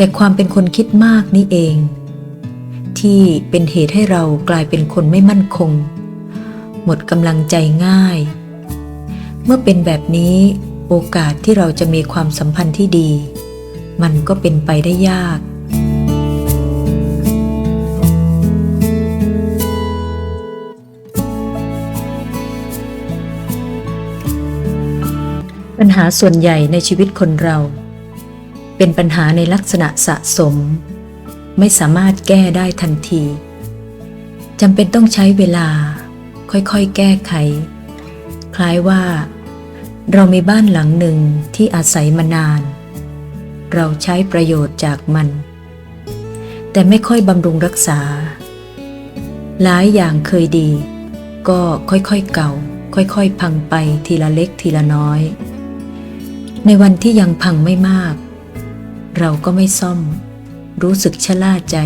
แต่ความเป็นคนคิดมากนี่เอง ที่เป็นเหตุให้เรากลายเป็นคนไม่มั่นคง หมดกำลังใจง่าย เมื่อเป็นแบบนี้โอกาสที่เราจะมีความสัมพันธ์ที่ดี มันก็เป็นไปได้ยาก ปัญหาส่วนใหญ่ในชีวิตคนเรา เป็นปัญหาในลักษณะสะสม ไม่สามารถแก้ได้ทันทีจำเป็นต้องใช้เวลา ค่อยๆ แก้ไข คล้ายว่า เรามีบ้านหลังหนึ่งที่อาศัยมานาน เราใช้ประโยชน์จากมัน แต่ไม่ค่อยบำรุงรักษา หลายอย่างเคยดี ก็ค่อยๆเก่า ค่อยๆ พังไปทีละเล็กทีละน้อย ในวันที่ยังพังไม่มาก เราก็ไม่ซ่อม รู้สึกชะล่าใจ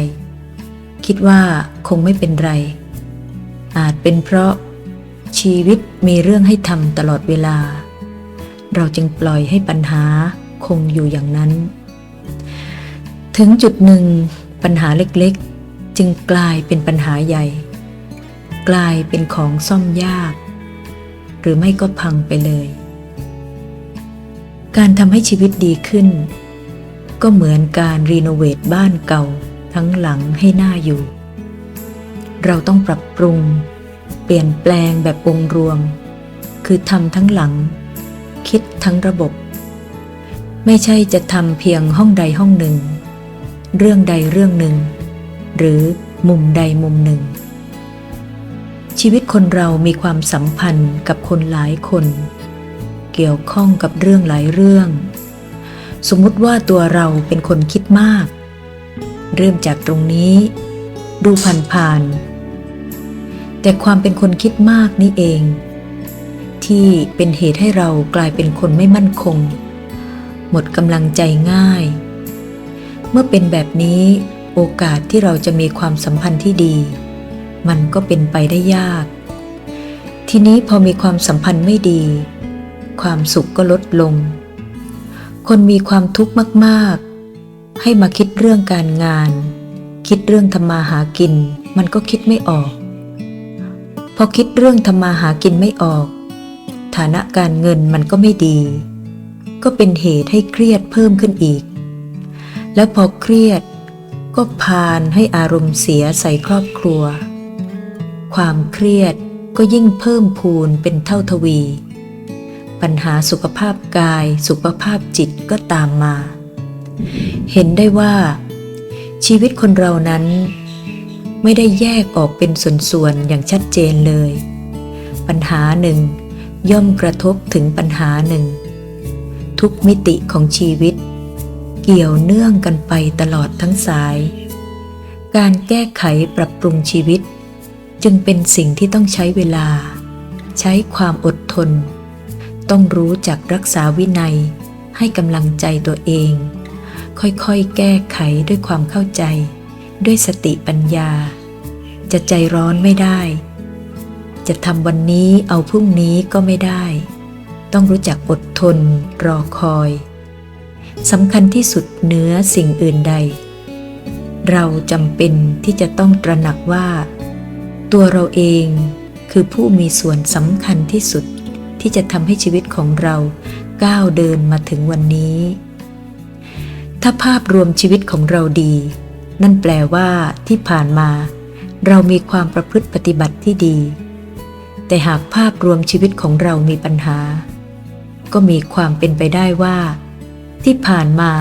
คิดว่าคงไม่เป็นไร อาจเป็นเพราะชีวิตมีเรื่องให้ทำตลอดเวลา เราจึงปล่อยให้ปัญหาคงอยู่อย่างนั้น ถึงจุดหนึ่งปัญหาเล็กๆ จึงกลายเป็นปัญหาใหญ่ กลายเป็นของซ่อมยาก หรือไม่ก็พังไปเลย การทำให้ชีวิตดีขึ้น ก็เหมือนการรีโนเวทบ้านเก่าทั้งหลังให้หน่าอยู่ เราต้องปรับปรุง เปลี่ยนแปลงแบบองค์รวม คือทำทั้งหลัง คิดทั้งระบบ ไม่ใช่จะทำเพียงห้องใดห้องหนึ่ง เรื่องใดเรื่องหนึ่ง หรือมุมใดมุมหนึ่ง ชีวิตคนเรามีความสัมพันธ์กับคนหลายคน เกี่ยวข้องกับเรื่องหลายเรื่อง สมมุติว่าตัวเราเป็นคนคิดมาก เริ่มจากตรงนี้ ดูผ่านๆแต่ความเป็นคนคิดมากนี่เอง ที่เป็นเหตุให้เรากลายเป็นคนไม่มั่นคง หมดกำลังใจง่าย เมื่อเป็นแบบนี้โอกาสที่เราจะมีความสัมพันธ์ที่ดี มันก็เป็นไปได้ยาก ทีนี้พอมีความสัมพันธ์ไม่ดี ความสุขก็ลดลง คนมีความทุกข์มาก ๆ ให้มาคิดเรื่องการงาน คิดเรื่องทำมาหากิน มันก็คิดไม่ออก พอคิดเรื่องทำมาหากินไม่ออก ฐานะการเงินมันก็ไม่ดี ก็เป็นเหตุให้เครียดเพิ่มขึ้นอีก แล้วพอเครียดก็พานให้อารมณ์เสียใส่ครอบครัว ความเครียดก็ยิ่งเพิ่มพูนเป็นเท่าทวี ปัญหาสุขภาพกาย สุขภาพจิตก็ตามมา เห็นได้ว่า ชีวิตคนเรานั้น ไม่ได้แยกออกเป็นส่วนๆอย่างชัดเจนเลย ปัญหาหนึ่งย่อมกระทบถึงปัญหาหนึ่ง ทุกมิติของชีวิต เกี่ยวเนื่องกันไปตลอดทั้งสาย การแก้ไขปรับปรุงชีวิต จึงเป็นสิ่งที่ต้องใช้เวลา ใช้ความอดทน ต้องรู้จักรักษาวินัย ให้กำลังใจตัวเอง ค่อยๆ แก้ไขด้วยความเข้าใจ ด้วยสติปัญญา จะใจร้อนไม่ได้ จะทำวันนี้เอาพรุ่งนี้ก็ไม่ได้ ต้องรู้จักอดทน รอคอยสำคัญที่สุดเหนือสิ่งอื่นใด เราจำเป็นที่จะต้องตระหนักว่า ตัวเราเองคือผู้มีส่วนสำคัญที่สุด ที่จะทำให้ชีวิตของเราก้าวเดินมาถึงวันนี้ ถ้าภาพรวมชีวิตของเราดี นั่นแปลว่าที่ผ่านมา เรามีความประพฤติปฏิบัติที่ดี แต่หากภาพรวมชีวิตของเรามีปัญหา ก็มีความเป็นไปได้ว่า ที่ผ่านมา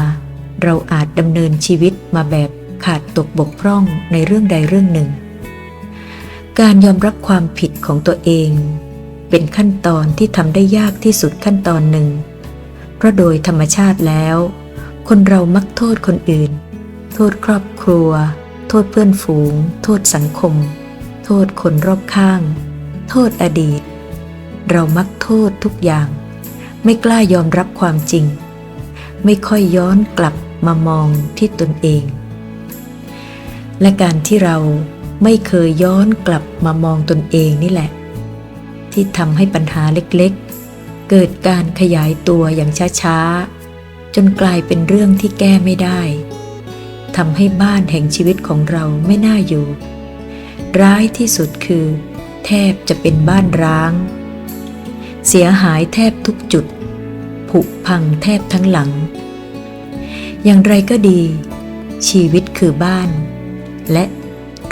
เราอาจดำเนินชีวิตมาแบบขาดตกบกพร่องในเรื่องใดเรื่องหนึ่ง การยอมรับความผิดของตัวเอง เป็นขั้นตอนที่ทำได้ยากที่สุดขั้นตอนหนึ่ง เพราะโดยธรรมชาติแล้ว คนเรามักโทษคนอื่น โทษครอบครัว โทษเพื่อนฝูง โทษสังคม โทษคนรอบข้าง โทษอดีต เรามักโทษทุกอย่าง ไม่กล้ายอมรับความจริง ไม่ค่อยย้อนกลับมามองที่ตนเอง และการที่เราไม่เคยย้อนกลับมามองตนเองนี่แหละ ที่ทำให้ปัญหาเล็กๆ เกิดการขยายตัวอย่างช้าๆ จนกลายเป็นเรื่องที่แก้ไม่ได้ทำให้บ้านแห่งชีวิตของเราไม่น่าอยู่ ร้ายที่สุดคือ แทบจะเป็นบ้านร้าง เสียหายแทบทุกจุด ผุพังแทบทั้งหลัง อย่างไรก็ดี ชีวิตคือบ้าน และ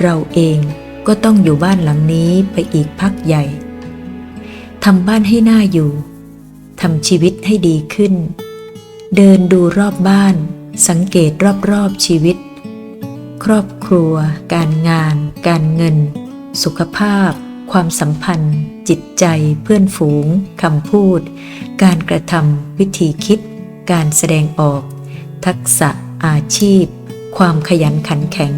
เราเองก็ต้องอยู่บ้านหลังนี้ไปอีกพักใหญ่ ทำบ้านให้น่าอยู่ทำชีวิตให้ดีขึ้น เดินดูรอบบ้าน สังเกตรอบๆชีวิต ครอบครัว การงาน การเงิน สุขภาพ ความสัมพันธ์ จิตใจ เพื่อนฝูงคำพูด การกระทำวิธีคิด การแสดงออก ทักษะอาชีพ ความขยันขันแข็ง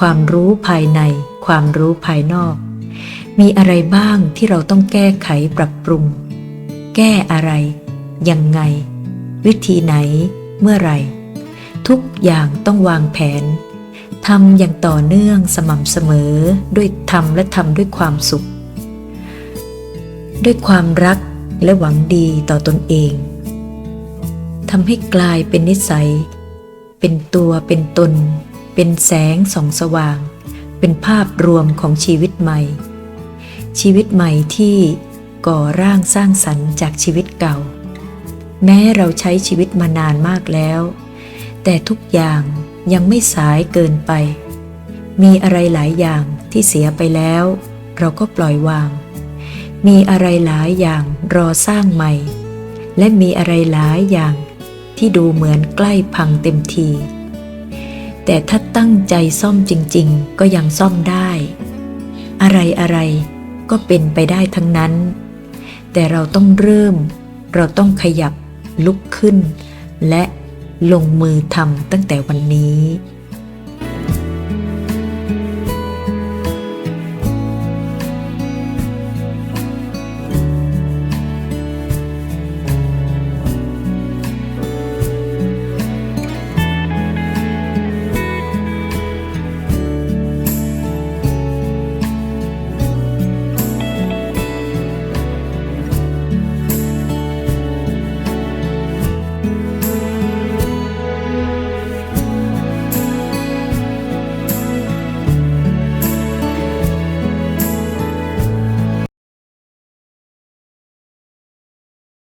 ความรู้ภายใน ความรู้ภายนอก มีอะไรบ้างที่เราต้องแก้ไขปรับปรุง แก้อะไร ยังไง วิธีไหน เมื่อไรทุกอย่างต้องวางแผนทำอย่างต่อเนื่องสม่ำเสมอด้วยทำและทำด้วยความสุข ด้วยความรักและหวังดีต่อตนเองทำให้กลายเป็นนิสัย เป็นตัวเป็นตน เป็นแสงส่องสว่าง เป็นภาพรวมของชีวิตใหม่ ชีวิตใหม่ที่ก่อร่างสร้างสรรค์จากชีวิตเก่า แม้เราใช้ชีวิตมานานมากแล้ว แต่ทุกอย่างยังไม่สายเกินไป มีอะไรหลายอย่างที่เสียไปแล้ว เราก็ปล่อยวาง มีอะไรหลายอย่างรอสร้างใหม่ และมีอะไรหลายอย่างที่ดูเหมือนใกล้พังเต็มที แต่ถ้าตั้งใจซ่อมจริง ๆ ก็ยังซ่อมได้ อะไรอะไร ก็เป็นไปได้ทั้งนั้น แต่เราต้องเริ่ม เราต้องขยับลุกขึ้น และลงมือทำตั้งแต่วันนี้